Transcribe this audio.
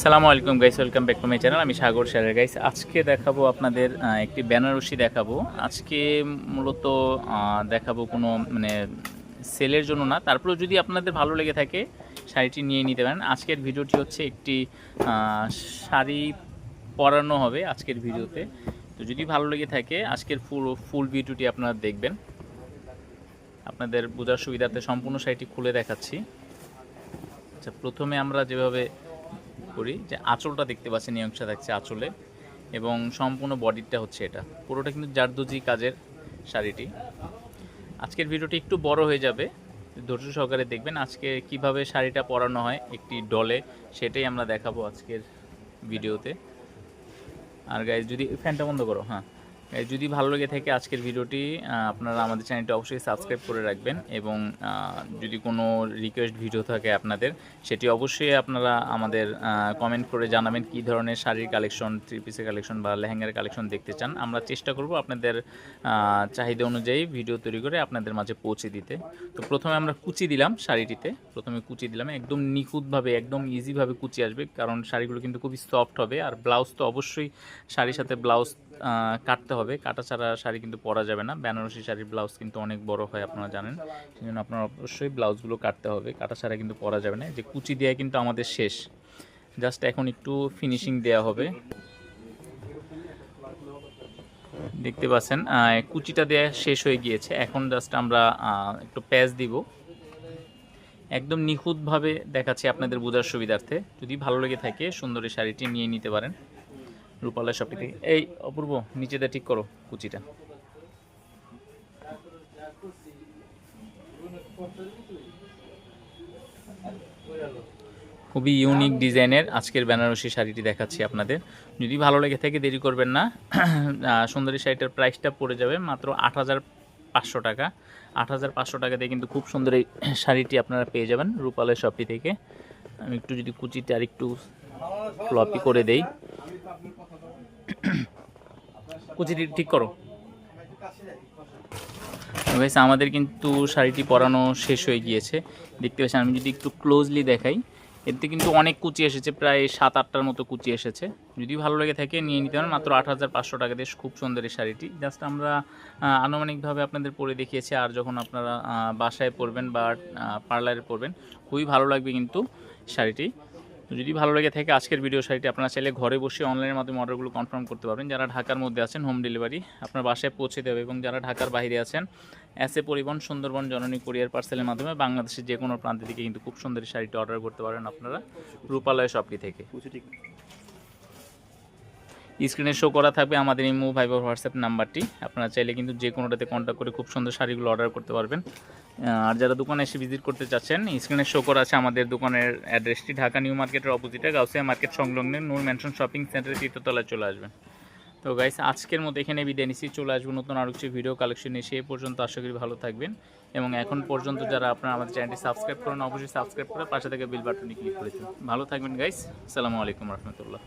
সালামু আলাইকুম guys welcome back to my channel আমি সাগর স্যারের গাইস আজকে দেখাবো আপনাদের একটি বেনারসি দেখাবো। আজকে মূলত দেখাবো কোনো মানে সেলের জন্য না। তারপরেও যদি আপনাদের ভালো লেগে থাকে, শাড়িটি নিয়ে নিতে পারেন। আজকের ভিডিওটি হচ্ছে একটি শাড়ি পরানো হবে আজকের ভিডিওতে। তো যদি ভালো লেগে থাকে, আজকের ফুল ফুল ভিডিওটি আপনারা দেখবেন। আপনাদের বোঝার সুবিধার্থে সম্পূর্ণ শাড়িটি খুলে দেখাচ্ছি। আচ্ছা প্রথমে আমরা যেভাবে করি যে আঁচলটা দেখতে পাচ্ছেন, এই অংশটা থাকছে আঁচলে। এবং সম্পূর্ণ বডিটা হচ্ছে এটা। পুরোটা কিন্তু জারদুজি কাজের শাড়িটি। আজকের ভিডিওটি একটু বড় হয়ে যাবে। ধৈর্য সহকারে দেখবেন আজকে কীভাবে শাড়িটা পরানো হয় একটি ডলে, সেটাই আমরা দেখাবো আজকের ভিডিওতে। আর গাইজ যদি ফ্যানটা বন্ধ করো হ্যাঁ। যদি ভালো লেগে থাকে আজকের ভিডিওটি আপনারা আমাদের চ্যানেলটি অবশ্যই সাবস্ক্রাইব করে রাখবেন এবং যদি কোনো রিকোয়েস্ট ভিডিও থাকে আপনাদের, সেটি অবশ্যই আপনারা আমাদের কমেন্ট করে জানাবেন কী ধরনের শাড়ির কালেকশন থ্রি পিসের কালেকশন বা লেহেঙ্গার কালেকশন দেখতে চান। আমরা চেষ্টা করব আপনাদের চাহিদা অনুযায়ী ভিডিও তৈরি করে আপনাদের মাঝে পৌঁছে দিতে। তো প্রথমে আমরা কুচি দিলাম শাড়িটিতে। প্রথমে কুচি দিলাম। একদম নিখুঁতভাবে, একদম ইজিভাবে কুচি আসবে, কারণ শাড়িগুলো কিন্তু খুবই সফট হবে। আর ব্লাউজ তো অবশ্যই শাড়ির সাথে ব্লাউজ কাটতে হবে। কাটা ছাড়া শাড়ি কিন্তু পরা যাবে না। বেনারসি শাড়ির ব্লাউজ কিন্তু অনেক বড় হয় আপনারা জানেন। সেই জন্য আপনার অবশ্যই ব্লাউজগুলো কাটতে হবে। কাটা ছাড়া কিন্তু পরা যাবে না। যে কুচি দেওয়া কিন্তু আমাদের শেষ। জাস্ট এখন একটু ফিনিশিং দেওয়া হবে। দেখতে পাচ্ছেন কুচিটা দেওয়া শেষ হয়ে গিয়েছে। এখন জাস্ট আমরা একটু প্যাচ দিব। একদম নিখুঁতভাবে দেখাচ্ছি আপনাদের বোঝার সুবিধার্থে। যদি ভালো লেগে থাকে, সুন্দরী শাড়িটি নিয়ে নিতে পারেন। রূপালয় শপটি থেকে এই, অপূর্ব নিচেতে ঠিক করো কুচিটা। খুবই ইউনিক ডিজাইনের আজকের বেনারসি শাড়িটি দেখাচ্ছি আপনাদের। যদি ভালো লেগে থাকে, দেরি করবেন না। সুন্দরী শাড়িটার প্রাইসটা পড়ে যাবে মাত্র আট পাঁচশো টাকা। আট হাজার পাঁচশো টাকা দিয়ে কিন্তু খুব সুন্দর এই শাড়িটি আপনারা পেয়ে যাবেন রূপালের শপটি থেকে। আমি একটু যদি কুচিটা আর একটু ফ্লপি করে দেই। কুচিটি ঠিক করো। গাইস আমাদের কিন্তু শাড়িটি পরানো শেষ হয়ে গিয়েছে। দেখতে পাচ্ছেন, আমি যদি একটু ক্লোজলি দেখাই, এতে কিন্তু অনেক কুচি এসেছে, প্রায় সাত, আটটার মতো কুচি এসেছে। যদি ভালো লেগে থাকে, নিয়ে নিতে পারেন। মাত্র আট হাজার পাঁচশো টাকা দিয়ে খুব সুন্দর এই শাড়িটি। জাস্ট আমরা আনুমানিকভাবে আপনাদের পরে দেখিয়েছি, আর যখন আপনারা বাসায় পরবেন বা পার্লারে পরবেন, খুবই ভালো লাগবে কিন্তু শাড়িটি। যদি ভালো লেগে থাকে আজকের ভিডিও শাড়িটি আপনারা চাইলে ঘরে বসে অনলাইনের মাধ্যমে অর্ডারগুলো কনফার্ম করতে পারবেন। যারা ঢাকার মধ্যে আছেন হোম ডেলিভারি আপনার বাসায় পৌঁছে দেবে এবং যারা ঢাকার বাইরে আছেন এস এ পরিবহন সুন্দরবন জননী কোরিয়ার পার্সেলের মাধ্যমে বাংলাদেশের যে কোনো প্রান্ত থেকে কিন্তু খুব সুন্দর শাড়িটি অর্ডার করতে পারেন আপনারা। রূপালয় শপটি থেকে। স্ক্রিনে শো করা থাকবে আমাদের এই ইমো ভাইবার হোয়াটসঅ্যাপ নাম্বারটি। আপনারা চাইলে কিন্তু যে কোনোটাতে কন্ট্যাক্ট করে খুব সুন্দর শাড়িগুলো অর্ডার করতে পারবেন। আর যারা দোকানে এসে ভিজিট করতে চাচ্ছেন স্ক্রিনে শো করা আছে আমাদের দোকানের অ্যাড্রেসটি ঢাকা নিউ মার্কেটের অপোজিটে গাউসিয়া মার্কেট সংলগ্নে নূর ম্যানশন শপিং সেন্টারের তৃতীয়তলায় চলে আসবেন। তো গাইস আজকের মতো এখানে বিদায় নিচ্ছি। চলে আসব নতুন আরও কিছু ভিডিও কালেকশন এসে এ পর্যন্ত আশা করি ভালো থাকবেন। এবং এখন পর্যন্ত যারা আপনারা আমাদের চ্যানেলটি সাবস্ক্রাইব করেন, অবশ্যই সাবস্ক্রাইব করে পাশে থেকে বিল বাটনে ক্লিক করেছেন ভালো থাকবেন গাইস আসসালামু আলাইকুম রহমতুল্লাহ।